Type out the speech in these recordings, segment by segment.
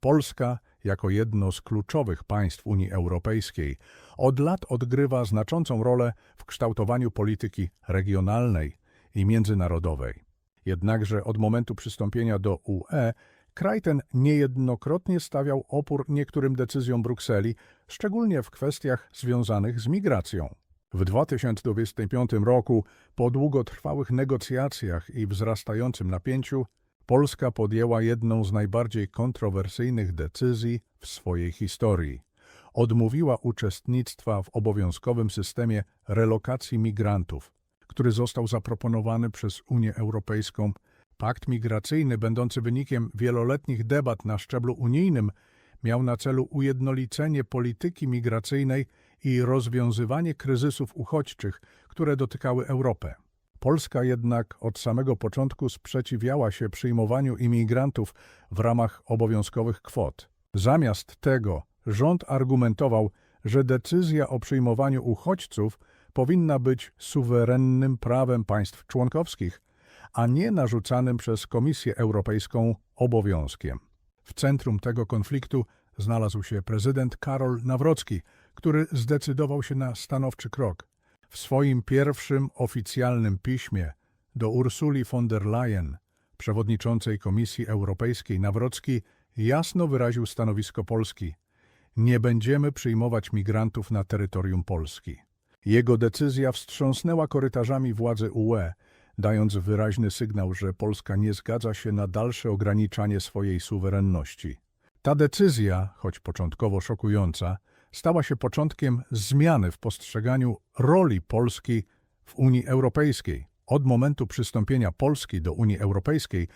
Polska, jako jedno z kluczowych państw Unii Europejskiej, od lat odgrywa znaczącą rolę w kształtowaniu polityki regionalnej i międzynarodowej. Jednakże od momentu przystąpienia do UE kraj ten niejednokrotnie stawiał opór niektórym decyzjom Brukseli, szczególnie w kwestiach związanych z migracją. W 2025 roku, po długotrwałych negocjacjach i wzrastającym napięciu, Polska podjęła jedną z najbardziej kontrowersyjnych decyzji w swojej historii. Odmówiła uczestnictwa w obowiązkowym systemie relokacji migrantów, który został zaproponowany przez Unię Europejską. Pakt migracyjny, będący wynikiem wieloletnich debat na szczeblu unijnym, miał na celu ujednolicenie polityki migracyjnej i rozwiązywanie kryzysów uchodźczych, które dotykały Europę. Polska jednak od samego początku sprzeciwiała się przyjmowaniu imigrantów w ramach obowiązkowych kwot. Zamiast tego rząd argumentował, że decyzja o przyjmowaniu uchodźców powinna być suwerennym prawem państw członkowskich, a nie narzucanym przez Komisję Europejską obowiązkiem. W centrum tego konfliktu znalazł się prezydent Karol Nawrocki, który zdecydował się na stanowczy krok. W swoim pierwszym oficjalnym piśmie do Ursuli von der Leyen, przewodniczącej Komisji Europejskiej, Nawrocki jasno wyraził stanowisko Polski. Nie będziemy przyjmować migrantów na terytorium Polski. Jego decyzja wstrząsnęła korytarzami władzy UE, dając wyraźny sygnał, że Polska nie zgadza się na dalsze ograniczanie swojej suwerenności. Ta decyzja, choć początkowo szokująca, stała się początkiem zmiany w postrzeganiu roli Polski w Unii Europejskiej. Od momentu przystąpienia Polski do Unii Europejskiej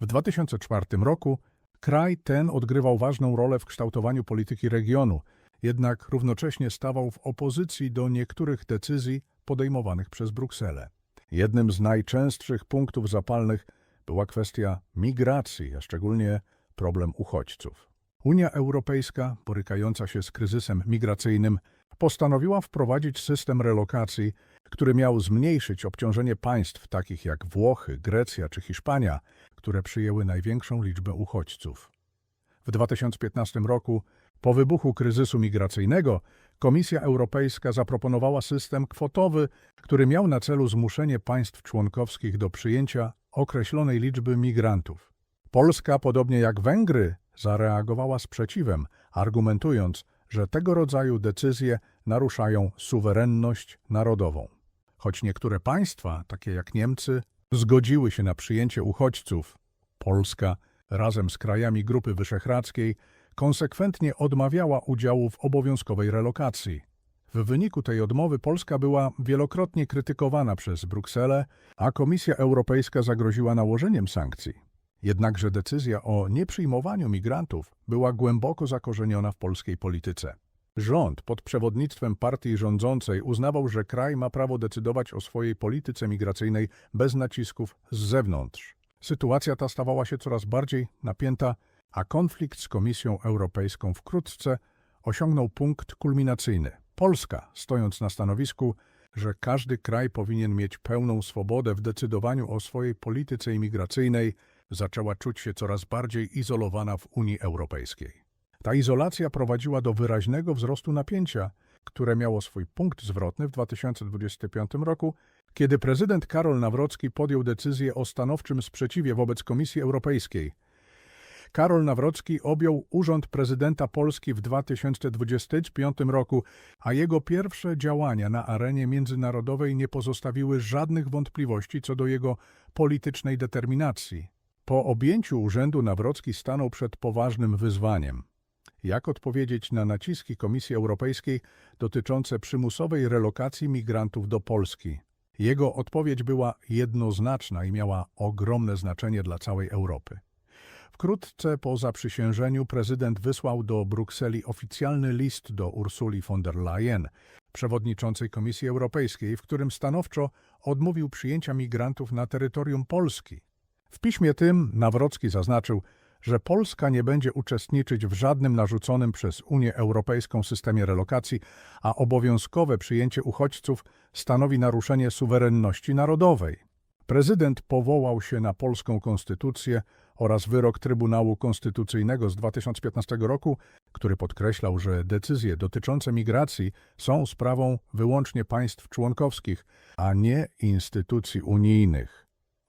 w 2004 roku kraj ten odgrywał ważną rolę w kształtowaniu polityki regionu, jednak równocześnie stawał w opozycji do niektórych decyzji podejmowanych przez Brukselę. Jednym z najczęstszych punktów zapalnych była kwestia migracji, a szczególnie problem uchodźców. Unia Europejska, borykająca się z kryzysem migracyjnym, postanowiła wprowadzić system relokacji, który miał zmniejszyć obciążenie państw takich jak Włochy, Grecja czy Hiszpania, które przyjęły największą liczbę uchodźców. W 2015 roku, po wybuchu kryzysu migracyjnego, Komisja Europejska zaproponowała system kwotowy, który miał na celu zmuszenie państw członkowskich do przyjęcia określonej liczby migrantów. Polska, podobnie jak Węgry, zareagowała sprzeciwem, argumentując, że tego rodzaju decyzje naruszają suwerenność narodową. Choć niektóre państwa, takie jak Niemcy, zgodziły się na przyjęcie uchodźców, Polska, razem z krajami Grupy Wyszehradzkiej, konsekwentnie odmawiała udziału w obowiązkowej relokacji. W wyniku tej odmowy Polska była wielokrotnie krytykowana przez Brukselę, a Komisja Europejska zagroziła nałożeniem sankcji. Jednakże decyzja o nieprzyjmowaniu migrantów była głęboko zakorzeniona w polskiej polityce. Rząd pod przewodnictwem partii rządzącej uznawał, że kraj ma prawo decydować o swojej polityce migracyjnej bez nacisków z zewnątrz. Sytuacja ta stawała się coraz bardziej napięta, a konflikt z Komisją Europejską wkrótce osiągnął punkt kulminacyjny. Polska, stojąc na stanowisku, że każdy kraj powinien mieć pełną swobodę w decydowaniu o swojej polityce imigracyjnej, zaczęła czuć się coraz bardziej izolowana w Unii Europejskiej. Ta izolacja prowadziła do wyraźnego wzrostu napięcia, które miało swój punkt zwrotny w 2025 roku, kiedy prezydent Karol Nawrocki podjął decyzję o stanowczym sprzeciwie wobec Komisji Europejskiej. Karol Nawrocki objął urząd prezydenta Polski w 2025 roku, a jego pierwsze działania na arenie międzynarodowej nie pozostawiły żadnych wątpliwości co do jego politycznej determinacji. Po objęciu urzędu Nawrocki stanął przed poważnym wyzwaniem. Jak odpowiedzieć na naciski Komisji Europejskiej dotyczące przymusowej relokacji migrantów do Polski? Jego odpowiedź była jednoznaczna i miała ogromne znaczenie dla całej Europy. Wkrótce po zaprzysiężeniu prezydent wysłał do Brukseli oficjalny list do Ursuli von der Leyen, przewodniczącej Komisji Europejskiej, w którym stanowczo odmówił przyjęcia migrantów na terytorium Polski. W piśmie tym Nawrocki zaznaczył, że Polska nie będzie uczestniczyć w żadnym narzuconym przez Unię Europejską systemie relokacji, a obowiązkowe przyjęcie uchodźców stanowi naruszenie suwerenności narodowej. Prezydent powołał się na polską konstytucję oraz wyrok Trybunału Konstytucyjnego z 2015 roku, który podkreślał, że decyzje dotyczące migracji są sprawą wyłącznie państw członkowskich, a nie instytucji unijnych.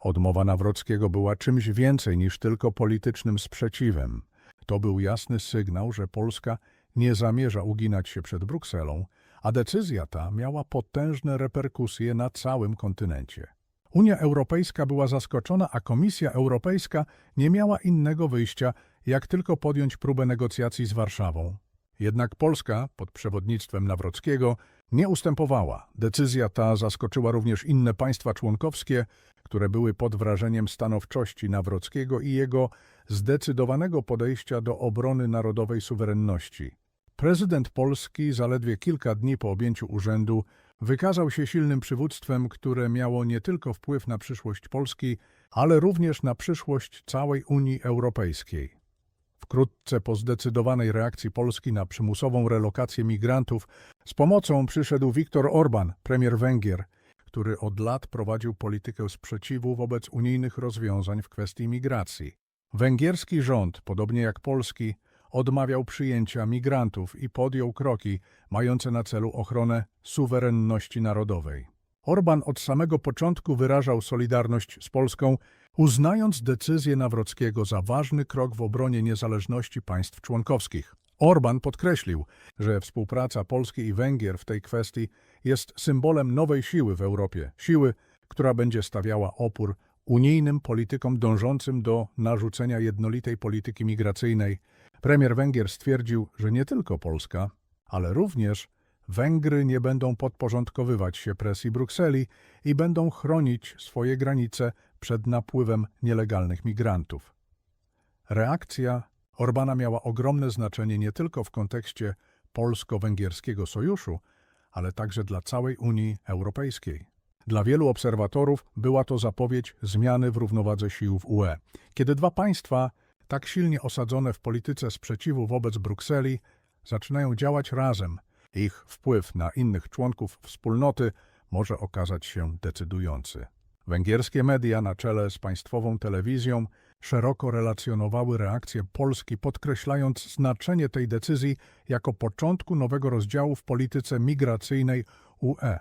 Odmowa Nawrockiego była czymś więcej niż tylko politycznym sprzeciwem. To był jasny sygnał, że Polska nie zamierza uginać się przed Brukselą, a decyzja ta miała potężne reperkusje na całym kontynencie. Unia Europejska była zaskoczona, a Komisja Europejska nie miała innego wyjścia, jak tylko podjąć próbę negocjacji z Warszawą. Jednak Polska, pod przewodnictwem Nawrockiego, nie ustępowała. Decyzja ta zaskoczyła również inne państwa członkowskie, które były pod wrażeniem stanowczości Nawrockiego i jego zdecydowanego podejścia do obrony narodowej suwerenności. Prezydent Polski zaledwie kilka dni po objęciu urzędu wykazał się silnym przywództwem, które miało nie tylko wpływ na przyszłość Polski, ale również na przyszłość całej Unii Europejskiej. Wkrótce po zdecydowanej reakcji Polski na przymusową relokację migrantów z pomocą przyszedł Viktor Orban, premier Węgier, który od lat prowadził politykę sprzeciwu wobec unijnych rozwiązań w kwestii migracji. Węgierski rząd, podobnie jak polski, odmawiał przyjęcia migrantów i podjął kroki mające na celu ochronę suwerenności narodowej. Orban od samego początku wyrażał solidarność z Polską, uznając decyzję Nawrockiego za ważny krok w obronie niezależności państw członkowskich. Orban podkreślił, że współpraca Polski i Węgier w tej kwestii jest symbolem nowej siły w Europie, siły, która będzie stawiała opór unijnym politykom dążącym do narzucenia jednolitej polityki migracyjnej. Premier Węgier stwierdził, że nie tylko Polska, ale również Węgry nie będą podporządkowywać się presji Brukseli i będą chronić swoje granice przed napływem nielegalnych migrantów. Reakcja Orbana miała ogromne znaczenie nie tylko w kontekście polsko-węgierskiego sojuszu, ale także dla całej Unii Europejskiej. Dla wielu obserwatorów była to zapowiedź zmiany w równowadze sił w UE. Kiedy dwa państwa, tak silnie osadzone w polityce sprzeciwu wobec Brukseli, zaczynają działać razem, ich wpływ na innych członków wspólnoty może okazać się decydujący. Węgierskie media na czele z państwową telewizją szeroko relacjonowały reakcję Polski, podkreślając znaczenie tej decyzji jako początku nowego rozdziału w polityce migracyjnej UE.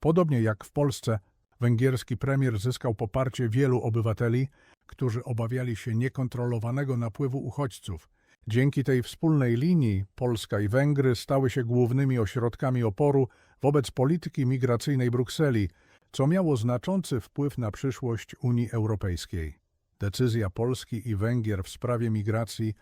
Podobnie jak w Polsce, węgierski premier zyskał poparcie wielu obywateli, którzy obawiali się niekontrolowanego napływu uchodźców. Dzięki tej wspólnej linii Polska i Węgry stały się głównymi ośrodkami oporu wobec polityki migracyjnej Brukseli, co miało znaczący wpływ na przyszłość Unii Europejskiej. Decyzja Polski i Węgier w sprawie migracji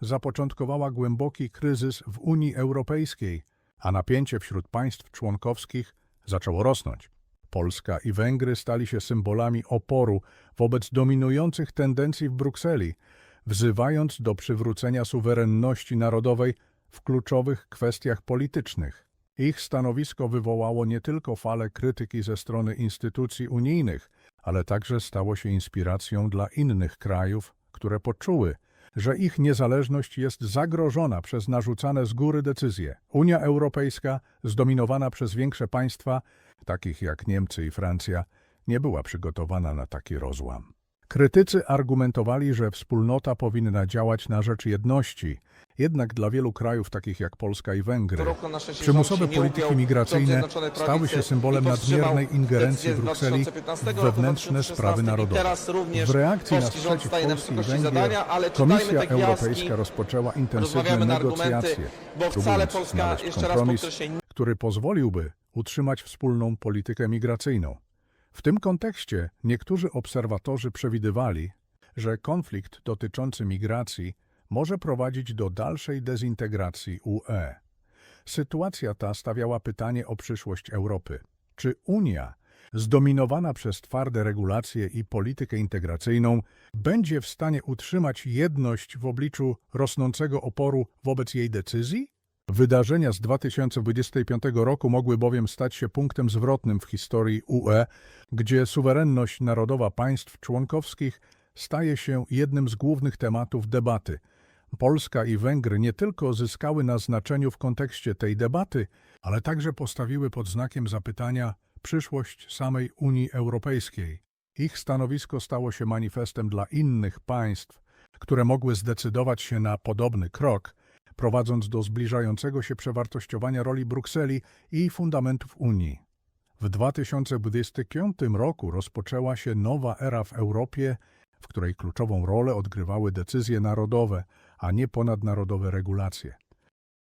zapoczątkowała głęboki kryzys w Unii Europejskiej, a napięcie wśród państw członkowskich zaczęło rosnąć. Polska i Węgry stali się symbolami oporu wobec dominujących tendencji w Brukseli, wzywając do przywrócenia suwerenności narodowej w kluczowych kwestiach politycznych. Ich stanowisko wywołało nie tylko falę krytyki ze strony instytucji unijnych, ale także stało się inspiracją dla innych krajów, które poczuły, że ich niezależność jest zagrożona przez narzucane z góry decyzje. Unia Europejska, zdominowana przez większe państwa, takich jak Niemcy i Francja, nie była przygotowana na taki rozłam. Krytycy argumentowali, że wspólnota powinna działać na rzecz jedności, jednak dla wielu krajów takich jak Polska i Węgry, przymusowe polityki migracyjne stały się symbolem nadmiernej ingerencji Brukseli 2015 w wewnętrzne 2016 sprawy narodowe. W reakcji na sprzeciw Polski i Węgier, Komisja Europejska rozpoczęła intensywne negocjacje, próbując znaleźć kompromis, który pozwoliłby utrzymać wspólną politykę migracyjną. W tym kontekście niektórzy obserwatorzy przewidywali, że konflikt dotyczący migracji może prowadzić do dalszej dezintegracji UE. Sytuacja ta stawiała pytanie o przyszłość Europy. Czy Unia, zdominowana przez twarde regulacje i politykę integracyjną, będzie w stanie utrzymać jedność w obliczu rosnącego oporu wobec jej decyzji? Wydarzenia z 2025 roku mogły bowiem stać się punktem zwrotnym w historii UE, gdzie suwerenność narodowa państw członkowskich staje się jednym z głównych tematów debaty. Polska i Węgry nie tylko zyskały na znaczeniu w kontekście tej debaty, ale także postawiły pod znakiem zapytania przyszłość samej Unii Europejskiej. Ich stanowisko stało się manifestem dla innych państw, które mogły zdecydować się na podobny krok, prowadząc do zbliżającego się przewartościowania roli Brukseli i fundamentów Unii. W 2025 roku rozpoczęła się nowa era w Europie, w której kluczową rolę odgrywały decyzje narodowe, a nie ponadnarodowe regulacje.